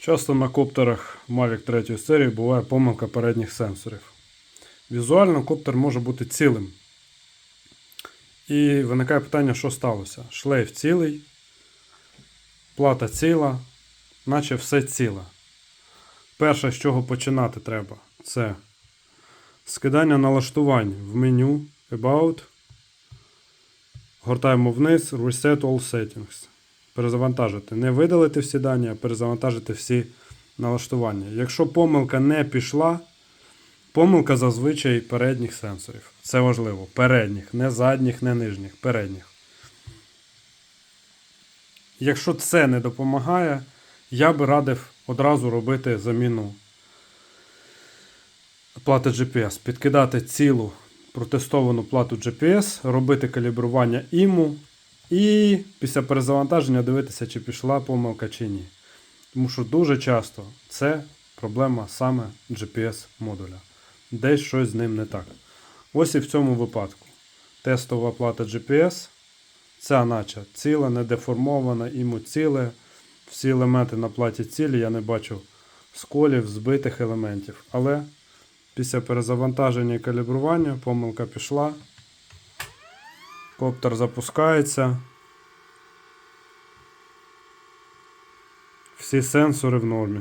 Часто на коптерах Mavic 3 серії буває помилка передніх сенсорів. Візуально коптер може бути цілим. І виникає питання, що сталося. Шлейф цілий, плата ціла, наче все ціле. Перше, з чого починати треба, це скидання налаштувань в меню About. Гортаємо вниз, Reset All Settings. Перезавантажити. Не видалити всі дані, а перезавантажити всі налаштування. Якщо помилка не пішла, помилка зазвичай передніх сенсорів. Це важливо. Передніх, не задніх, не нижніх, передніх. Якщо це не допомагає, я би радив одразу робити заміну плати GPS, підкидати цілу протестовану плату GPS, робити калібрування іму і після перезавантаження дивитися, чи пішла помилка чи ні. Тому що дуже часто це проблема саме GPS модуля. Десь щось з ним не так. Ось і в цьому випадку. Тестова плата GPS. Ця наче ціла, не деформована, іму ціле. Всі елементи на платі цілі, я не бачу сколів, збитих елементів. Але після перезавантаження і калібрування помилка пішла. Коптер запускається. Всі сенсори в нормі.